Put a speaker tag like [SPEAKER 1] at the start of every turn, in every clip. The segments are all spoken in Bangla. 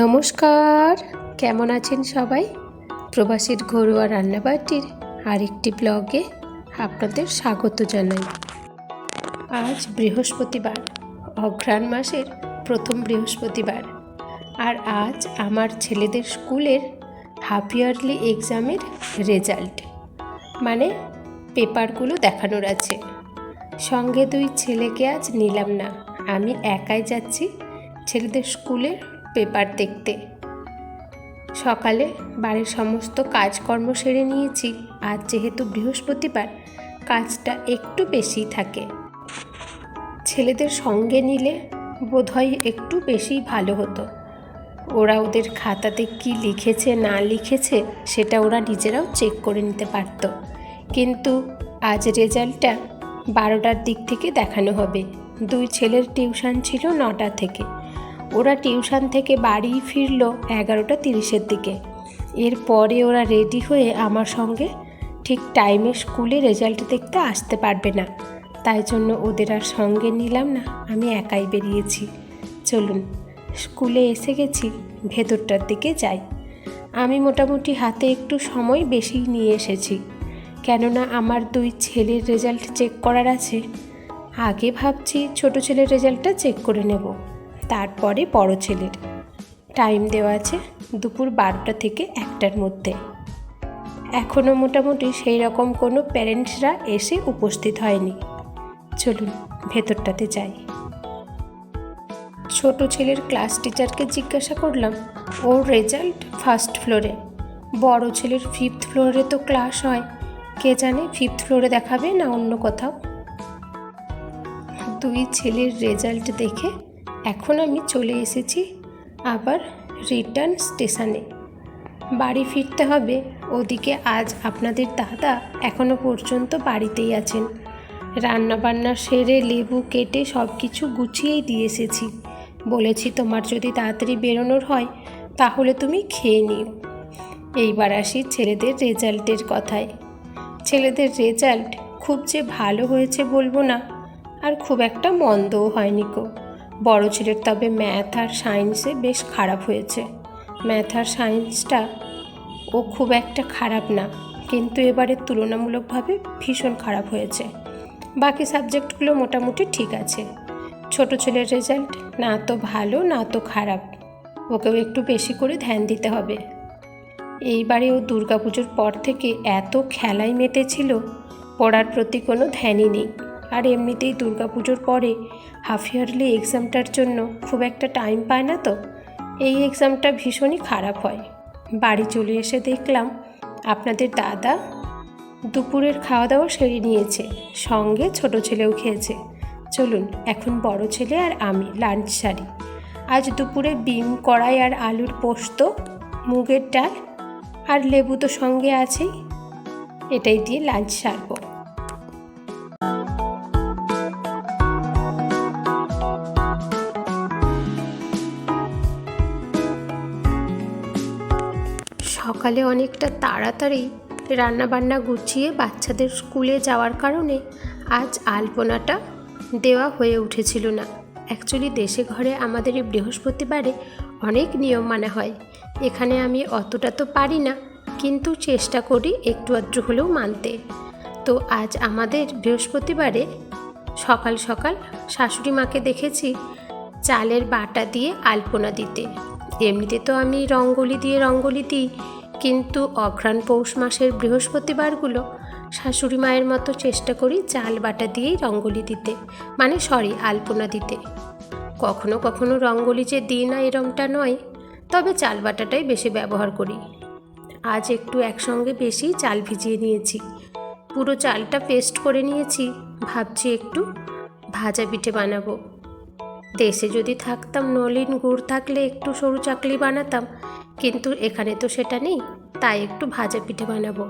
[SPEAKER 1] নমস্কার। কেমন আছেন সবাই? প্রবাসীর ঘরোয়া রান্নাবাটির আরেকটি ব্লগে আপনাদের স্বাগত জানাই। আজ বৃহস্পতিবার, অঘ্রাণ মাসের প্রথম বৃহস্পতিবার। আর আজ আমার ছেলেদের স্কুলের হাফ ইয়ারলি এক্সামের রেজাল্ট মানে পেপারগুলো দেখানোর আছে। সঙ্গে দুই ছেলেকে আজ নিলাম না। আমি একাই যাচ্ছি ছেলেদের স্কুলের পেপার দেখতে। সকালে বাড়ির সমস্ত কাজকর্ম সেরে নিয়েছি। আজ যেহেতু বৃহস্পতিবার, কাজটা একটু বেশি থাকে। ছেলেদের সঙ্গে নিলে বোধহয় একটু বেশি ভালো হতো। ওরা ওদের খাতাতে কি লিখেছে, না লিখেছে, সেটা ওরা নিজেরাও চেক করে নিতে পারতো। কিন্তু আজ রেজাল্টটা বারোটার দিক থেকে দেখানো হবে। দুই ছেলের টিউশন ছিল নটা থেকে। ওরা টিউশন থেকে বাড়ি ফিরলো এগারোটা তিরিশের দিকে। এরপরে ওরা রেডি হয়ে আমার সঙ্গে ঠিক টাইমে স্কুলে রেজাল্ট দেখতে আসতে পারবে না। তাই জন্য ওদের আর সঙ্গে নিলাম না, আমি একাই বেরিয়েছি। চলুন, স্কুলে এসে গেছি, ভেতরটার দিকে যাই। আমি মোটামুটি হাতে একটু সময় বেশি নিয়ে এসেছি। কেননা আমার দুই ছেলের রেজাল্ট চেক করার আছে, আগে ভাবছি ছোট ছেলের রেজাল্টটা চেক করে নেব। তারপরে বড় ছেলের। টাইম দেওয়া আছে দুপুর বারোটা থেকে একটার মধ্যে। এখনও মোটামুটি সেই রকম কোনো প্যারেন্টসরা এসে উপস্থিত হয়নি। চলুন, ভেতরটাতে যাই। ছোট ছেলের ক্লাস টিচারকে জিজ্ঞাসা করলাম, ওর রেজাল্ট ফার্স্ট ফ্লোরে বড় ছেলের ফিফথ ফ্লোরে তো ক্লাস হয়। কে জানে ফিফথ ফ্লোরে দেখাবে না অন্য কোথাও? দুই ছেলের রেজাল্ট দেখে এখন আমি চলে এসেছি আবার রিটার্ন স্টেশনে। বাড়ি ফিরতে হবে। ওদিকে আজ আপনাদের দাদা এখনও পর্যন্ত বাড়িতেই আছেন। রান্না বান্না সেরে লেবু কেটে সব কিছু গুছিয়েই দিয়ে এসেছি। বলেছি, তোমার যদি তাড়াতাড়ি বেরোনোর হয়, তাহলে তুমি খেয়ে নিও। এইবার আসি ছেলেদের রেজাল্টের কথায়। ছেলেদের রেজাল্ট খুব যে ভালো হয়েছে বলব না, আর খুব একটা মন্দও হয়নি কো বড় ছেলের তবে ম্যাথ আর সায়েন্সে বেশ খারাপ হয়েছে। ম্যাথ আর সায়েন্সটা ও খুব একটা খারাপ না, কিন্তু এবারে তুলনামূলকভাবে ভীষণ খারাপ হয়েছে। বাকি সাবজেক্টগুলো মোটামুটি ঠিক আছে। ছোট ছেলের রেজাল্ট না তো ভালো, না তো খারাপ। ওকেও একটু বেশি করে ধ্যান দিতে হবে। এইবারে ও দুর্গাপুজোর পর থেকে এত খেলায় মেতেছিল পড়ার প্রতি কোনো ধ্যানই নেই। আর এমনিতেই দুর্গা পুজোর পরে হাফ ইয়ারলি এক্সামটার জন্য খুব একটা টাইম পায় না তো। এই এক্সামটা ভীষণই খারাপ হয়। বাড়ি চলে এসে দেখলাম আপনাদের দাদা দুপুরের খাওয়া দাওয়া সেরে নিয়েছে, সঙ্গে ছোট ছেলেও খেয়েছে। চলুন, এখন বড় ছেলে আর আমি লাঞ্চ সারি। আজ দুপুরে বিম, কড়াই আর আলুর পোস্ত, মুগের ডাল আর লেবু তো সঙ্গে আছেই। এটাই দিয়ে লাঞ্চ সারবো। সকালে অনেকটা তাড়াতাড়ি রান্নাবান্না গুছিয়ে বাচ্চাদের স্কুলে যাওয়ার কারণে আজ আলপনাটা দেওয়া হয়ে উঠেছিল না। অ্যাকচুয়ালি দেশে ঘরে আমাদের এই বৃহস্পতিবারে অনেক নিয়ম মানা হয়। এখানে আমি অতটা তো পারি না, কিন্তু চেষ্টা করি একটু আধটু হলেও মানতে। তো আজ আমাদের বৃহস্পতিবারে সকাল সকাল শাশুড়ি মাকে দেখেছি চালের বাটা দিয়ে আলপনা দিতে। এমনিতে তো আমি রঙ্গোলি দিয়ে রঙ্গোলি দিই কিন্তু অঘ্রাণ পৌষ মাসের বৃহস্পতিবারগুলো শাশুড়ি মায়ের মতো চেষ্টা করি চাল বাটা দিয়েই রঙ্গোলি দিতে মানে সরি, আলপনা দিতে। কখনো কখনো রঙ্গোলি যে দিই না এরমটা নয়, তবে চাল বাটাটাই বেশি ব্যবহার করি। আজ একটু একসঙ্গে বেশি চাল ভিজিয়ে নিয়েছি। পুরো চালটা পেস্ট করে নিয়েছি, ভাবছি একটু ভাজা পিঠে বানাবো। দেশে যদি থাকতাম নলিন গুড় থাকলে একটু সরু চাকলি বানাতাম কিন্তু এখানে তো সেটা নেই, তাই একটু ভাজা পিঠে বানাবো।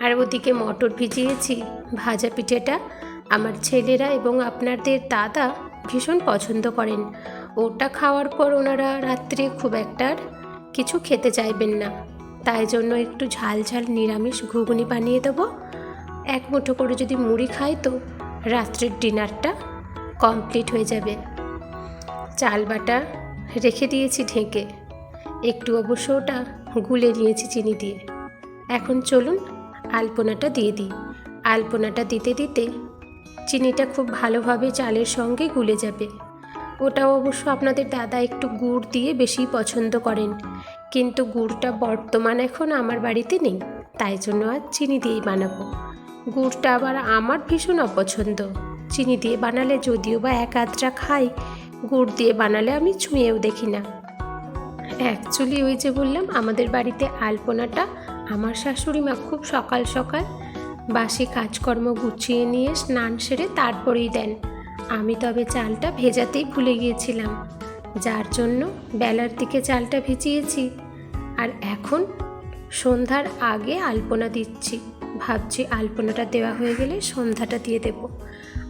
[SPEAKER 1] আর ওদিকে মটর ভিজিয়েছি, ভাজা পিঠেটা আমার ছেলেরা এবং আপনাদের দাদা ভীষণ পছন্দ করেন। ওটা খাওয়ার পর ওনারা রাত্রে খুব একটা কিছু খেতে চাইবেন না। তাই জন্য একটু ঝাল ঝাল নিরামিষ ঘুগনি বানিয়ে দেবো। এক মুঠো করে যদি মুড়ি খাই তো রাত্রের ডিনারটা কমপ্লিট হয়ে যাবে। চাল বাটা রেখে দিয়েছি ঢেকে। একটু অবশ্য ওটা গুলে নিয়েছি চিনি দিয়ে। এখন চলুন আলপনাটা দিয়ে দিই। আলপনাটা দিতে দিতে চিনিটা খুব ভালোভাবে চালের সঙ্গে গুলে যাবে। ওটাও অবশ্য আপনাদের দাদা একটু গুড় দিয়ে বেশি পছন্দ করেন। কিন্তু গুড়টা বর্তমান এখন আমার বাড়িতে নেই, তাই জন্য আজ চিনি দিয়েই বানাবো। গুড়টা আবার আমার ভীষণ অপছন্দ। চিনি দিয়ে বানালে যদিও বা এক আধটা খাই, গুড় দিয়ে বানালে আমি ছুঁয়েও দেখি না। অ্যাকচুয়ালি ওই যে বললাম, আমাদের বাড়িতে আলপনাটা আমার শাশুড়ি মা খুব সকাল সকাল বাসি কাজকর্ম গুছিয়ে নিয়ে স্নান সেরে তারপরেই দেন। আমি তবে চালটা ভেজাতেই ভুলে গিয়েছিলাম, যার জন্য বেলার দিকে চালটা ভিজিয়েছি। আর এখন সন্ধ্যার আগে আলপনা দিচ্ছি, ভাবছি আলপনাটা দেওয়া হয়ে গেলে সন্ধ্যাটা দিয়ে দেব।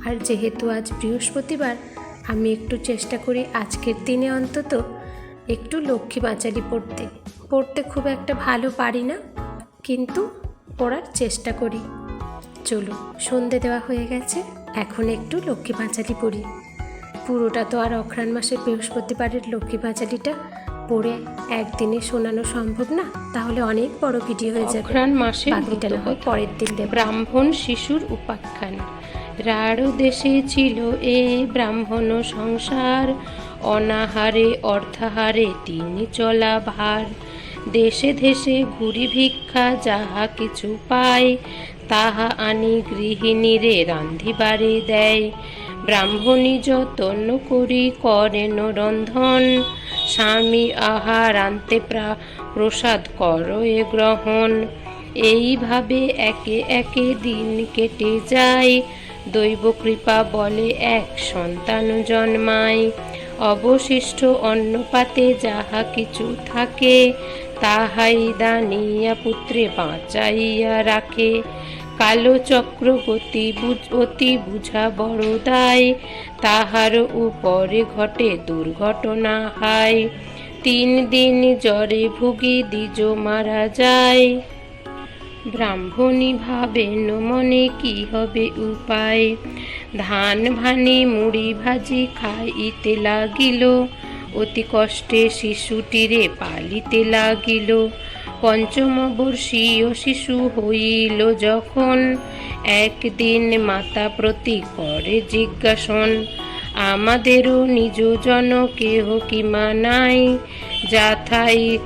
[SPEAKER 1] আর যেহেতু আজ বৃহস্পতিবার, আমি একটু চেষ্টা করি আজকের দিনে অন্তত একটু লক্ষ্মী বাঁচালি পড়তে। পড়তে খুব একটা ভালো পারি না কিন্তু পড়ার চেষ্টা করি। চলো সন্ধে দেওয়া হয়ে গেছে এখন একটু লক্ষ্মী পাঁচালি পড়ি। পুরোটা তো আর অঘ্রাণ মাসের বৃহস্পতিবারের লক্ষ্মী পাঁচালিটা পড়ে একদিনে শোনানো সম্ভব না তাহলে অনেক বড় ভিডিও হয়ে যাবে।
[SPEAKER 2] অঘ্রাণ মাসে
[SPEAKER 1] বাকিটা না হয় পরের দিন দেব।
[SPEAKER 2] ব্রাহ্মণ শিশুর উপাখ্যান। রাঢ় দেশে ছিল এ ব্রাহ্মণ সংসার। অনাহারে, অর্থাহারে তিনি চলা ভার দেশে দেশে ঘুরি ভিক্ষা যাহা কিছু পায়, তাহা আনি গৃহিণীরে রান্ধিবারে দেয়। ব্রাহ্মণী যতন করি করেন রন্ধন স্বামী আহার আনতে প্রা- প্রসাদ কর এ গ্রহণ। এইভাবে একে একে দিন কেটে যায়। দৈব কৃপা বলে এক সন্তান জন্মায়। অবশিষ্ট অন্নপাতে যাহা কিছু থাকে, তাহাই দানিয়া পুত্রে বাঁচাইয়া রাখে। কালো চক্রবর্তী অতি বুঝা বড় দায়, তাহার উপরে ঘটে দুর্ঘটনা হয়। তিন দিন জ্বরে ভুগি দ্বিজ মারা যায়। ব্রাহ্মণী ভাবেন মনে কি হবে উপায়? ধান ভানি মুড়ি ভাজি খাইতে লাগিল, অতি কষ্টে শিশুটিরে পালিতে লাগিল। পঞ্চমবর্ষীয় শিশু হইল যখন, একদিন মাতা প্রতি করে জিজ্ঞাসন, আমাদেরও নিজ জন কেহ কি মানাই যাথাই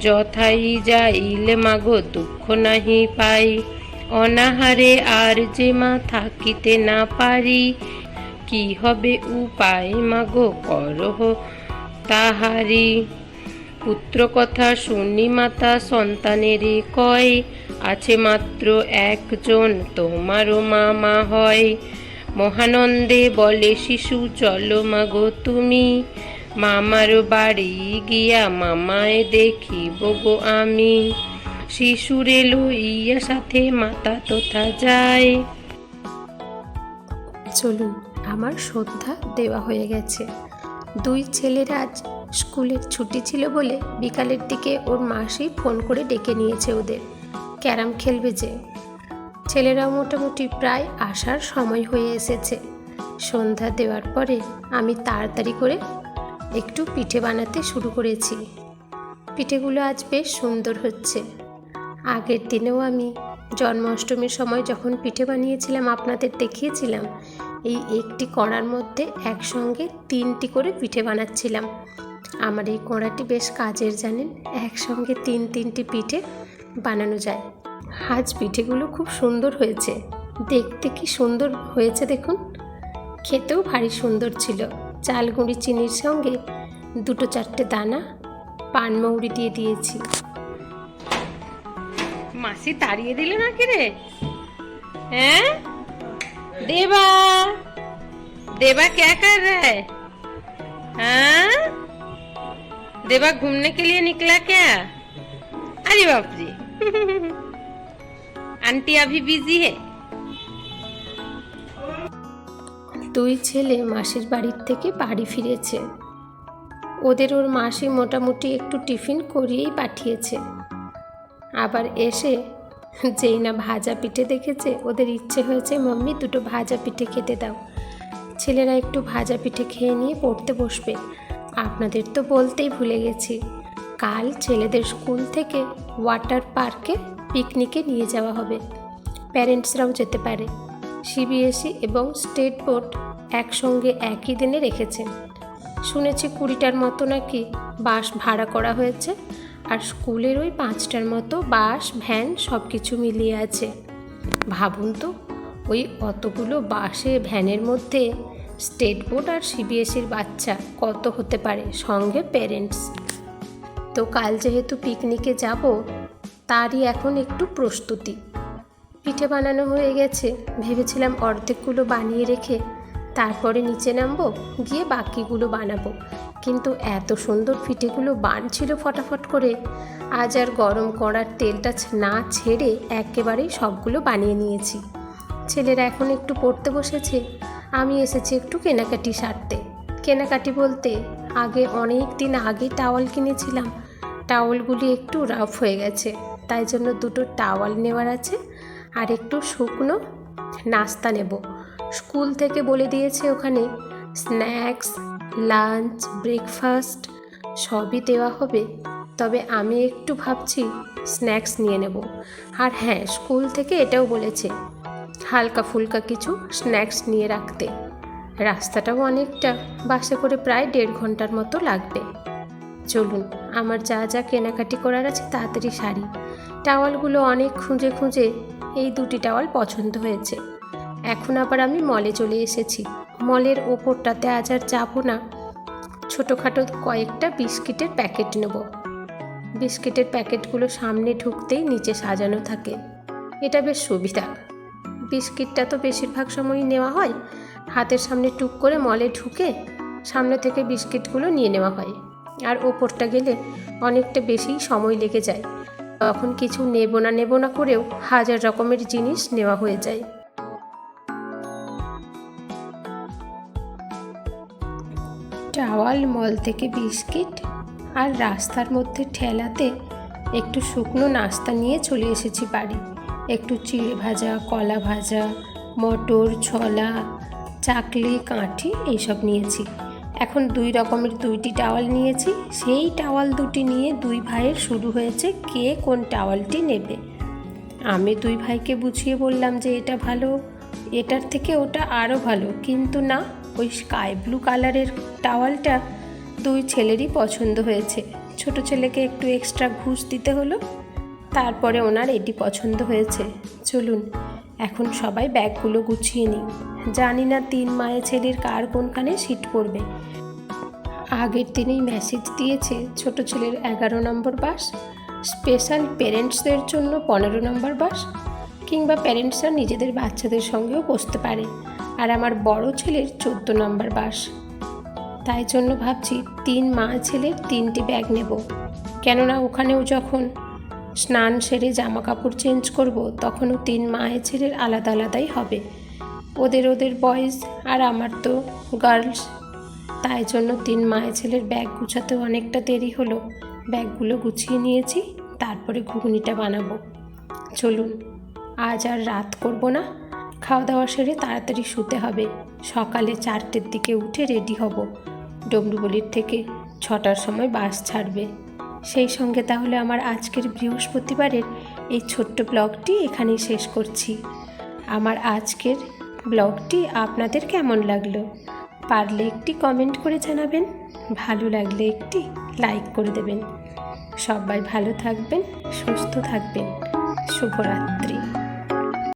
[SPEAKER 2] যথাই যাইলে মাগো দুঃখ নাহি পাই। অনাহারে আর যে মা থাকিতে না পারি, কি হবে উপায় মাগো করহ তাহারি। পুত্র কথা শুনি মাতা সন্তানেরই কয়, আছে মাত্র একজন তোমারও মামা হয়। মহানন্দে বলে, শিশু চলো মাগো তুমি। মামার বাড়ি গিয়া মামায় দেখিব গো আমি। শিশুরে লইয়া সাথে মাতা তথা যায়।
[SPEAKER 1] চলুন, আমার সন্ধ্যা দেওয়া হয়ে গেছে। দুই ছেলের আজ স্কুলের ছুটি ছিল বলে বিকালের দিকে ওর মাসি ফোন করে ডেকে নিয়েছে ওদের। ক্যারাম খেলবে যে। ছেলেরাও মোটামুটি প্রায় আসার সময় হয়ে এসেছে। সন্ধ্যা দেওয়ার পরে আমি তাড়াতাড়ি করে একটু পিঠে বানাতে শুরু করেছি। পিঠেগুলো আজ বেশ সুন্দর হচ্ছে। আগের দিনেও আমি জন্মাষ্টমীর সময় যখন পিঠে বানিয়েছিলাম, আপনাদের দেখিয়েছিলাম, এই একটি কড়ার মধ্যে একসঙ্গে তিনটি করে পিঠে বানাচ্ছিলাম। আমার এই কড়াটি বেশ কাজের, জানেন, একসঙ্গে তিন, তিনটি পিঠে বানানো যায়। আজ পিঠেগুলো খুব সুন্দর হয়েছে। দেখতে কি সুন্দর হয়েছে দেখুন। খেতেও ভারী সুন্দর ছিল। চাল গুঁড়ি চিনির সঙ্গে দুটো চারটে দানা পানমৌরি দিয়ে দিয়েছি
[SPEAKER 2] মাসি তাড়িয়ে দিল নাকি রে হ্যাঁ দেবা देवा क्या कर रहा है हाँ देवा घूमने के लिए निकला क्या अरे बाप रे आंटी अभी बिजी है
[SPEAKER 1] দুই ছেলে মাসির বাড়ির থেকে বাড়ি ফিরেছে। ওদের ওর মাসি মোটামুটি একটু টিফিন করিয়েই পাঠিয়েছে। আবার এসে যেই না ভাজা পিঠে দেখেছে, ওদের ইচ্ছে হয়েছে, মাম্মি, দুটো ভাজা পিঠে খেতে দাও। ছেলেরা একটু ভাজা পিঠে খেয়ে নিয়ে পড়তে বসবে। আপনাদের তো বলতেই ভুলে গেছি। কাল ছেলেদের স্কুল থেকে ওয়াটার পার্কে পিকনিকে নিয়ে যাওয়া হবে। প্যারেন্টসরাও যেতে পারে। সিবিএসই এবং স্টেট বোর্ড একসঙ্গে একই দিনে রেখেছেন শুনেছি কুড়িটার মতো নাকি বাস ভাড়া করা হয়েছে আর স্কুলের ওই পাঁচটার মতো বাস, ভ্যান সব কিছু মিলিয়ে আছে। ভাবুন তো, ওই অতগুলো বাসে, ভ্যানের মধ্যে স্টেট বোর্ড আর সিবিএসির বাচ্চা কত হতে পারে সঙ্গে প্যারেন্টস তো কাল যেহেতু পিকনিকে যাব, তারই এখন একটু প্রস্তুতি। পিঠে বানানো হয়ে গেছে। ভেবেছিলাম অর্ধেকগুলো বানিয়ে রেখে তারপরে নিচে নামবো, গিয়ে বাকিগুলো বানাবো। কিন্তু এত সুন্দর পিঠেগুলো বানছিল ফটাফট করে। আজ আর গরম করার তেলটা না ছেড়ে একেবারেই সবগুলো বানিয়ে নিয়েছি। ছেলেরা এখন একটু পড়তে বসেছে। আমি এসেছি একটু কেনাকাটি সারতে। কেনাকাটি বলতে আগে অনেক দিন আগে টাওয়াল কিনেছিলাম। টাওয়ালগুলি একটু রাফ হয়ে গেছে। তাই জন্য দুটো টাওয়াল নেওয়ার আছে। আর একটু শুকনো নাস্তা নেব। স্কুল থেকে বলে দিয়েছে ওখানে স্ন্যাক্স, লাঞ্চ, ব্রেকফাস্ট সবই দেওয়া হবে। তবে আমি একটু ভাবছি স্ন্যাক্স নিয়ে নেব। আর হ্যাঁ স্কুল থেকে এটাও বলেছে হালকা ফুলকা কিছু স্ন্যাক্স নিয়ে রাখতে। রাস্তাটাও অনেকটা বাসে করে প্রায় দেড় ঘণ্টার মতো লাগবে। চলুন, আমার যা যা কেনাকাটি করার আছে তাড়াতাড়ি শাড়ি টাওয়ালগুলো অনেক খুঁজে খুঁজে এই দুটি টাওয়াল পছন্দ হয়েছে। এখন আবার আমি মলে চলে এসেছি। মলের ওপরটাতে আজ আর যাব না। ছোটোখাটো কয়েকটা বিস্কিটের প্যাকেট নেব। বিস্কিটের প্যাকেটগুলো সামনে ঢুকতেই নিচে সাজানো থাকে। এটা বেশ সুবিধা। বিস্কিটটা তো বেশিরভাগ সময়ই নেওয়া হয়। হাতের সামনে টুক করে মলে ঢুকে সামনে থেকে বিস্কিটগুলো নিয়ে নেওয়া হয়। আর ওপরটা গেলে অনেকটা বেশি সময় লেগে যায়। তখন কিছু নেব না নেব না করেও হাজার রকমের জিনিস নেওয়া হয়ে যায়। টাওয়াল মল থেকে বিস্কিট আর রাস্তার মধ্যে ঠেলাতে একটু শুকনো নাস্তা নিয়ে চলে এসেছি বাড়ি। একটু চিড়ে ভাজা, কলা ভাজা, মটর, ছোলা, চাকলি, কাঠি, এইসব নিয়েছি। এখন দুই রকমের দুইটি টাওয়াল নিয়েছি। সেই টাওয়াল দুটি নিয়ে দুই ভাইয়ের শুরু হয়েছে কে কোন টাওয়ালটি নেবে। আমি দুই ভাইকে বুঝিয়ে বললাম যে এটা ভালো, এটার থেকে ওটা আরও ভালো। কিন্তু না, ওই স্কাই ব্লু কালারের টাওয়ালটা দুই ছেলেরই পছন্দ হয়েছে। ছোট ছেলেকে একটু এক্সট্রা ঘুষ দিতে হলো, তারপরে ওনার এটি পছন্দ হয়েছে। চলুন এখন সবাই ব্যাগগুলো গুছিয়ে নিই। জানি না তিন মায়ের ছেলের কার কোনখানে সিট পড়বে। আগের দিনেই মেসেজ দিয়েছে ছোট ছেলের এগারো নম্বর বাস স্পেশাল পেরেন্টসদের জন্য পনেরো নম্বর বাস, কিংবা প্যারেন্টসরা নিজেদের বাচ্চাদের সঙ্গেও বসতে পারে, আর আমার বড় ছেলের চোদ্দ নম্বর বাস। তাই জন্য ভাবছি তিন মা ছেলের তিনটি ব্যাগ নেব। কেননা ওখানেও যখন স্নান সেরে জামা কাপড় চেঞ্জ করব, তখনও তিন মায়ের ছেলের আলাদা আলাদাই হবে। ওদের ওদের বয়েজ আর আমার তো গার্লস। তাই জন্য তিন মায়ের ছেলের ব্যাগ গুছাতে অনেকটা দেরি হলো। ব্যাগগুলো গুছিয়ে নিয়েছি, তারপরে ঘুগনিটা বানাবো। চলুন, আজ আর রাত করব না। খাওয়া দাওয়া সেরে তাড়াতাড়ি শুতে হবে। সকালে চারটের দিকে উঠে রেডি হব। ডমরুবলির থেকে ছটার সময় বাস ছাড়বে। সেই সঙ্গে তাহলে আমার আজকের বৃহস্পতিবারের এই ছোট্ট ব্লগটি এখানেই শেষ করছি। আমার আজকের ব্লগটি আপনাদের কেমন লাগল? পারলে একটি কমেন্ট করে জানাবেন, ভালো লাগলে একটি লাইক করে দেবেন। সবাই ভালো থাকবেন, সুস্থ থাকবেন। শুভরাত্রি।